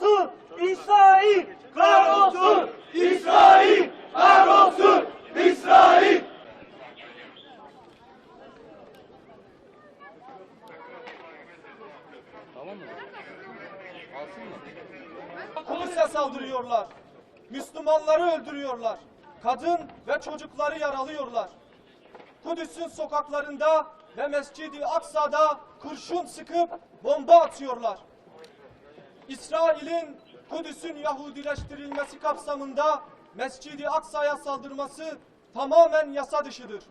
Kahrolsun İsrail! Kahrolsun İsrail! Kahrolsun İsrail! Kudüs'e saldırıyorlar. Müslümanları öldürüyorlar. Kadın ve çocukları yaralıyorlar. Kudüs'ün sokaklarında ve Mescid-i Aksa'da kurşun sıkıp bomba atıyorlar. İsrail'in Kudüs'ün Yahudileştirilmesi kapsamında Mescid-i Aksa'ya saldırması tamamen yasa dışıdır.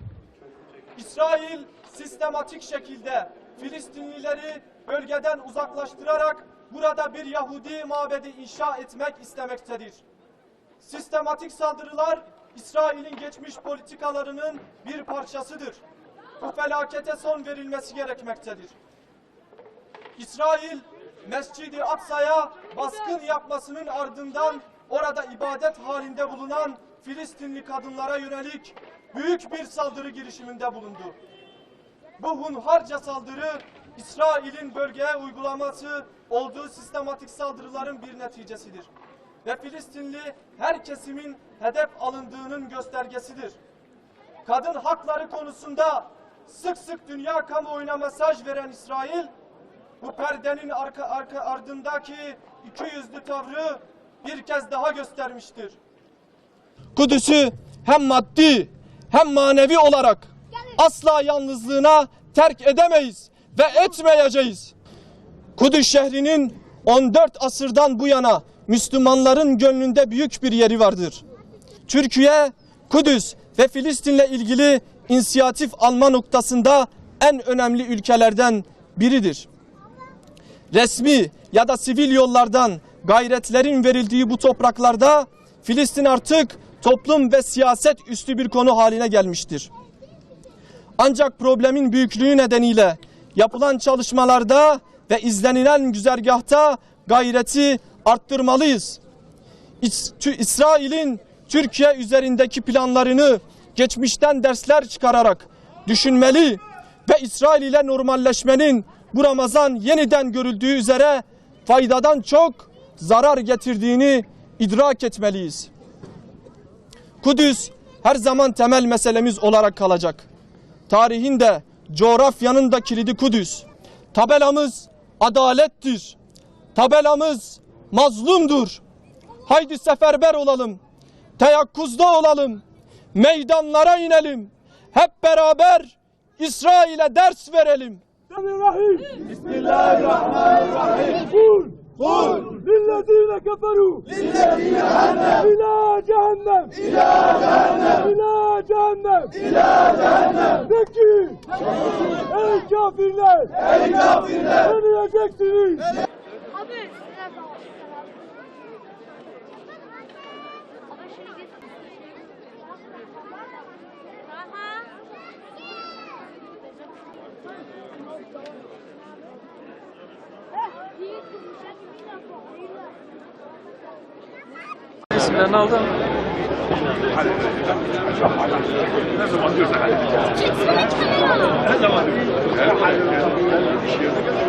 İsrail sistematik şekilde Filistinlileri bölgeden uzaklaştırarak burada bir Yahudi mabedi inşa etmek istemektedir. Sistematik saldırılar İsrail'in geçmiş politikalarının bir parçasıdır. Bu felakete son verilmesi gerekmektedir. İsrail Mescid-i Aksa'ya baskın yapmasının ardından orada ibadet halinde bulunan Filistinli kadınlara yönelik büyük bir saldırı girişiminde bulundu. Bu hunharca saldırı İsrail'in bölgeye uygulaması olduğu sistematik saldırıların bir neticesidir. Ve Filistinli her kesimin hedef alındığının göstergesidir. Kadın hakları konusunda sık sık dünya kamuoyuna mesaj veren İsrail, bu perdenin arka, arka ardındaki iki yüzlü tavrı bir kez daha göstermiştir. Kudüs'ü hem maddi hem manevi olarak asla yalnızlığına terk edemeyiz ve etmeyeceğiz. Kudüs şehrinin 14 asırdan bu yana Müslümanların gönlünde büyük bir yeri vardır. Türkiye, Kudüs ve Filistin'le ilgili inisiyatif alma noktasında en önemli ülkelerden biridir. Resmi ya da sivil yollardan gayretlerin verildiği bu topraklarda Filistin artık toplum ve siyaset üstü bir konu haline gelmiştir. Ancak problemin büyüklüğü nedeniyle yapılan çalışmalarda ve izlenilen güzergahta gayreti arttırmalıyız. İsrail'in Türkiye üzerindeki planlarını geçmişten dersler çıkararak düşünmeli ve İsrail ile normalleşmenin bu Ramazan yeniden görüldüğü üzere faydadan çok zarar getirdiğini idrak etmeliyiz. Kudüs her zaman temel meselemiz olarak kalacak. Tarihin de coğrafyanın da kilidi Kudüs. Tabelamız adalettir. Tabelamız mazlumdur. Haydi seferber olalım. Teyakkuzda olalım. Meydanlara inelim. Hep beraber İsrail'e ders verelim. Bismillahirrahmanirrahim. Kul. Kul. Lillezine keferu. Lillezine cehennem. İlâ cehennem. İlâ cehennem. İlâ cehennem. İlâ cehennem. De ki. Ey kafirler. Ey kafirler. Döneceksiniz. 起来闹。那是王。么？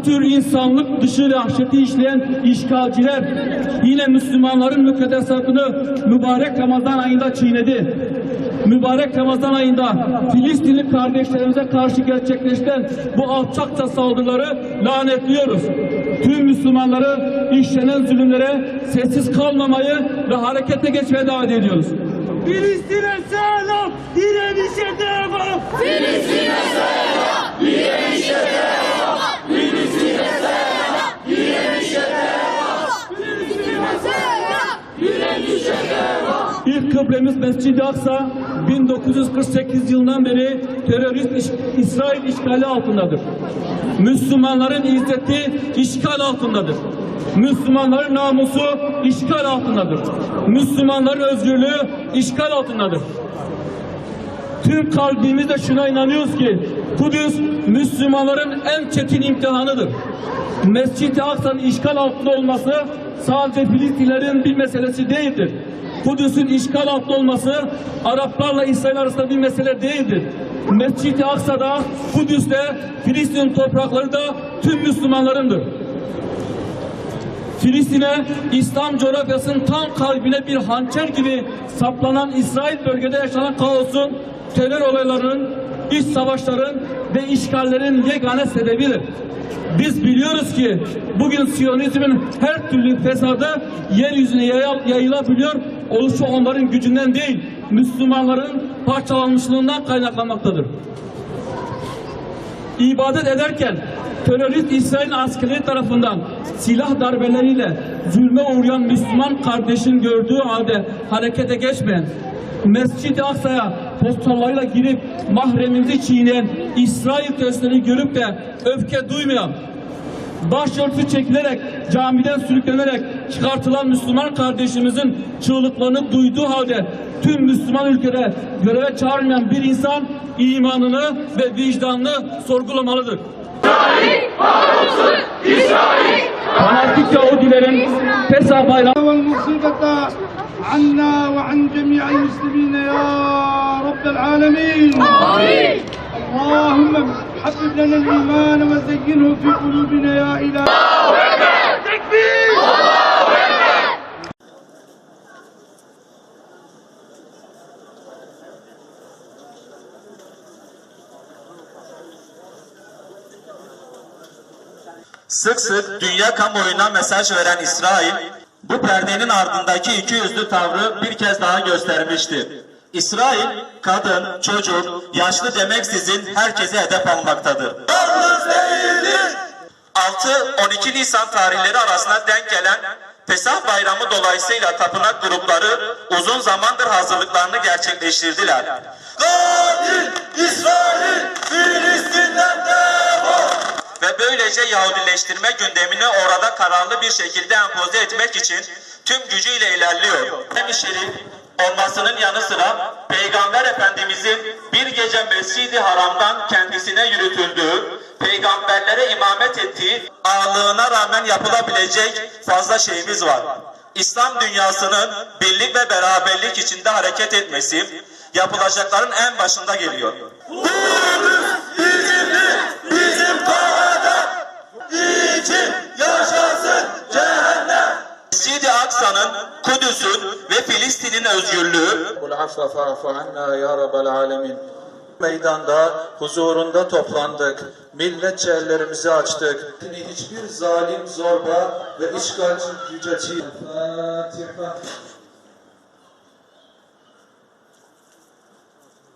bu tür insanlık dışı vahşeti işleyen işgalciler yine Müslümanların mükaddesatını mübarek Ramazan ayında çiğnedi. Mübarek Ramazan ayında Filistinli kardeşlerimize karşı gerçekleşen bu alçakça saldırıları lanetliyoruz. Tüm Müslümanları işlenen zulümlere sessiz kalmamayı ve harekete geçmeye davet ediyoruz. Filistin'e selam Direnişe devam Filistin'e selam Direnişe devam Filistin'e selam Direnişe komplemiz Mescid-i Aksa 1948 yılından beri terörist iş- İsrail işgali altındadır. Müslümanların izzeti işgal altındadır. Müslümanların namusu işgal altındadır. Müslümanların özgürlüğü işgal altındadır. Tüm kalbimizle şuna inanıyoruz ki Kudüs Müslümanların en çetin imtihanıdır. Mescid-i Aksa'nın işgal altında olması sadece Filistinlerin bir meselesi değildir. Kudüs'ün işgal altında olması Araplarla İsrail arasında bir mesele değildir. Mescid-i Aksa'da, Kudüs'te, Filistin toprakları da tüm Müslümanlarındır. Filistin'e İslam coğrafyasının tam kalbine bir hançer gibi saplanan İsrail bölgede yaşanan kaosun, terör olaylarının, iç savaşların ve işgallerin yegane sebebidir. Biz biliyoruz ki bugün Siyonizmin her türlü fesadı yeryüzüne yayıl- yayılabiliyor. Oluşu onların gücünden değil, Müslümanların parçalanmışlığından kaynaklanmaktadır. İbadet ederken terörist İsrail askerleri tarafından silah darbeleriyle zulme uğrayan Müslüman kardeşin gördüğü halde harekete geçmeyen, Mescid-i Aksa'ya postallarıyla girip mahremimizi çiğneyen İsrail teröristleri görüp de öfke duymayan, başörtüsü çekilerek, camiden sürüklenerek çıkartılan Müslüman kardeşimizin çığlıklarını duyduğu halde tüm Müslüman ülkede göreve çağrılmayan bir insan imanını ve vicdanını sorgulamalıdır. Fanatik Yahudilerin Pesah bayramı والمصيبة عنا وعن جميع المسلمين يا رب العالمين آمين اللهم حبب لنا الإيمان وزينه في قلوبنا يا إله Sık sık dünya kamuoyuna mesaj veren İsrail, bu perdenin ardındaki iki yüzlü tavrı bir kez daha göstermiştir. İsrail, kadın, çocuk, yaşlı demeksizin herkese hedef almaktadır. Yalnız değildir. 6-12 Nisan tarihleri arasında denk gelen Pesah bayramı dolayısıyla tapınak grupları uzun zamandır hazırlıklarını gerçekleştirdiler. Katil İsrail Filistin'den defol! Ve böylece Yahudileştirme gündemini orada kararlı bir şekilde empoze etmek için tüm gücüyle ilerliyor. Hem şerif olmasının yanı sıra Peygamber Efendimizin bir gece Mescid-i Haram'dan kendisine yürütüldüğü, peygamberlere imamet ettiği ağırlığına rağmen yapılabilecek fazla şeyimiz var. İslam dünyasının birlik ve beraberlik içinde hareket etmesi yapılacakların en başında geliyor. için yaşasın cehennem. Mescid-i Aksa'nın, Kudüs'ün ve Filistin'in özgürlüğü meydanda huzurunda toplandık. Milletçe ellerimizi açtık. Hiçbir zalim zorba ve işgalci yüceci. Fatiha.